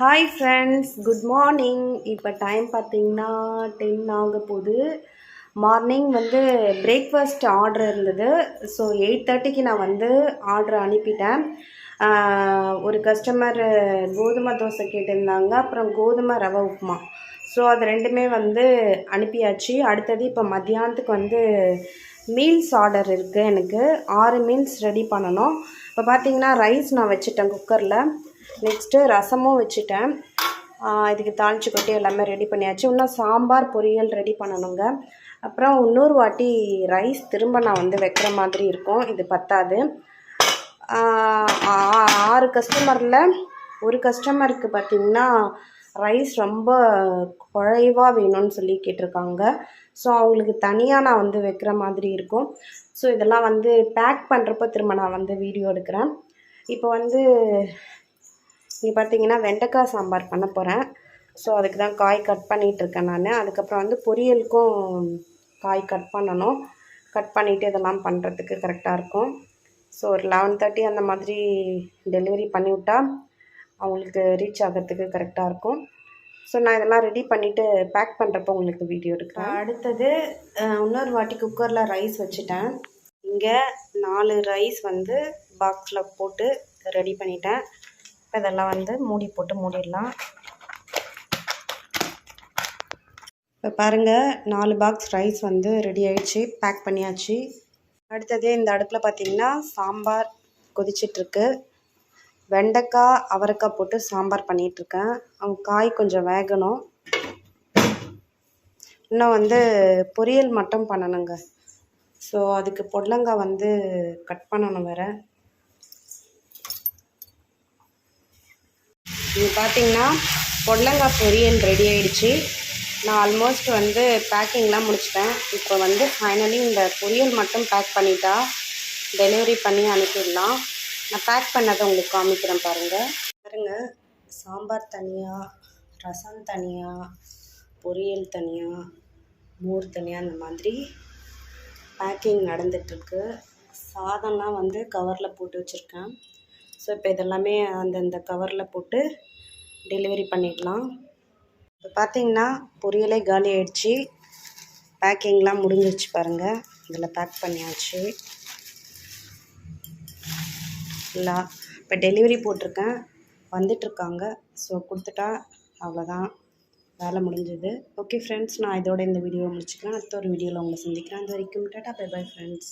Hi friends good morning இப்போ time பார்த்தீங்கன்னா ten ஆக போகுது மார்னிங் வந்து பிரேக்ஃபாஸ்ட் ஆர்டர் இருந்தது. ஸோ எயிட் தேர்ட்டிக்கு நான் வந்து ஆர்டர் அனுப்பிட்டேன். ஒரு கஸ்டமர் கோதுமை தோசை கேட்டிருந்தாங்க. அப்புறம் கோதுமை ரவை உப்புமா. ஸோ அது ரெண்டுமே வந்து அனுப்பியாச்சு. அடுத்தது இப்போ மத்தியானத்துக்கு வந்து மீல்ஸ் ஆர்டர் இருக்குது எனக்கு. ஆறு மீல்ஸ் ரெடி பண்ணணும். இப்போ பார்த்தீங்கன்னா ரைஸ் நான் வச்சுட்டேன் குக்கரில். நெக்ஸ்ட்டு ரசமும் வச்சுட்டேன். இதுக்கு தாளிச்சு கொட்டி எல்லாமே ரெடி பண்ணியாச்சு. இன்னும் சாம்பார் பொரியல் ரெடி பண்ணணுங்க. அப்புறம் இன்னொரு வாட்டி ரைஸ் திரும்ப நான் வந்து வைக்கிற மாதிரி இருக்கும். இது பத்தாது. ஆ- ஆறு கஸ்டமரில் ஒரு கஸ்டமருக்கு பார்த்தீங்கன்னா ரைஸ் ரொம்ப குறைவாக வேணும்னு சொல்லி கேட்டிருக்காங்க. ஸோ அவங்களுக்கு தனியாக நான் வந்து வைக்கிற மாதிரி இருக்கும். ஸோ இதெல்லாம் வந்து பேக் பண்ணுறப்ப திரும்ப நான் வந்து வீடியோ எடுக்கிறேன். இப்போ வந்து இங்கே பார்த்தீங்கன்னா வெண்டைக்காய் சாம்பார் பண்ண போகிறேன் ஸோ அதுக்கு தான் காய் கட் பண்ணிகிட்டு இருக்கேன் நான். அதுக்கப்புறம் வந்து பொரியலுக்கும் காய் கட் பண்ணணும். கட் பண்ணிவிட்டு இதெல்லாம் பண்ணுறதுக்கு கரெக்டாக இருக்கும். ஸோ ஒரு லெவன் தேர்ட்டி அந்த மாதிரி டெலிவரி பண்ணிவிட்டா அவங்களுக்கு ரீச் ஆகிறதுக்கு கரெக்டாக இருக்கும். ஸோ நான் இதெல்லாம் ரெடி பண்ணிவிட்டு பேக் பண்ணுறப்போ உங்களுக்கு வீடியோ எடுக்கிறேன். அடுத்தது இன்னொரு வாட்டி குக்கரில் ரைஸ் வச்சுட்டேன். இங்கே நாலு ரைஸ் வந்து பாக்ஸில் போட்டு ரெடி பண்ணிட்டேன். இப்போ இதெல்லாம் வந்து மூடி போட்டு மூடிடலாம். இப்போ பாருங்கள் நாலு பாக்ஸ் ரைஸ் வந்து ரெடி ஆகிடுச்சு பேக் பண்ணியாச்சு. அடுத்தது இந்த அடுப்பில் பார்த்தீங்கன்னா சாம்பார் கொதிச்சிட்ருக்கு. வெண்டைக்காய் அவரைக்காய் போட்டு சாம்பார் பண்ணிகிட்ருக்கேன் அவங்க காய் கொஞ்சம் வேகணும். இன்னும் வந்து பொரியல் மட்டும் பண்ணணுங்க. ஸோ அதுக்கு பொடலங்காய் வந்து கட் பண்ணணும் வேறு. இது பார்த்தீங்கன்னா பொடலங்காய் பொரியல் ரெடி ஆயிடுச்சு. நான் ஆல்மோஸ்ட் வந்து பேக்கிங்லாம் முடிச்சிட்டேன். இப்போ வந்து ஃபைனலி இந்த பொரியல் மட்டும் பேக் பண்ணிட்டா டெலிவரி பண்ணி அனுப்பிடலாம். நான் பேக் பண்ணதை உங்களுக்கு காமிக்கிறேன் பாருங்கள் பாருங்கள் சாம்பார் தனியாக ரசம் தனியாக பொரியல் தனியாக மோர் தனியாக அந்த மாதிரி பேக்கிங் நடந்துகிட்ருக்கு சாதம்லாம் வந்து கவரில் போட்டு வச்சுருக்கேன். ஸோ இப்போ இதெல்லாமே அந்தந்த கவரில் போட்டு டெலிவரி பண்ணிடலாம். இப்போ பார்த்தீங்கன்னா பொரியலே காலி ஆயிடுச்சு. பேக்கிங்லாம் முடிஞ்சிருச்சு பாருங்கள் இதில் பேக் பண்ணியாச்சு. இல்லை இப்போ டெலிவரி போட்டிருக்கேன். வந்துட்டுருக்காங்க. ஸோ கொடுத்துட்டா அவ்வளோதான் வேலை முடிஞ்சது. ஓகே ஃப்ரெண்ட்ஸ் நான் இதோட இந்த வீடியோவை முடிச்சுக்கிறேன். அடுத்த ஒரு வீடியோவில் உங்களை சந்திக்கிறேன். அது வரைக்கும் டாட்டா பை பை ஃப்ரெண்ட்ஸ்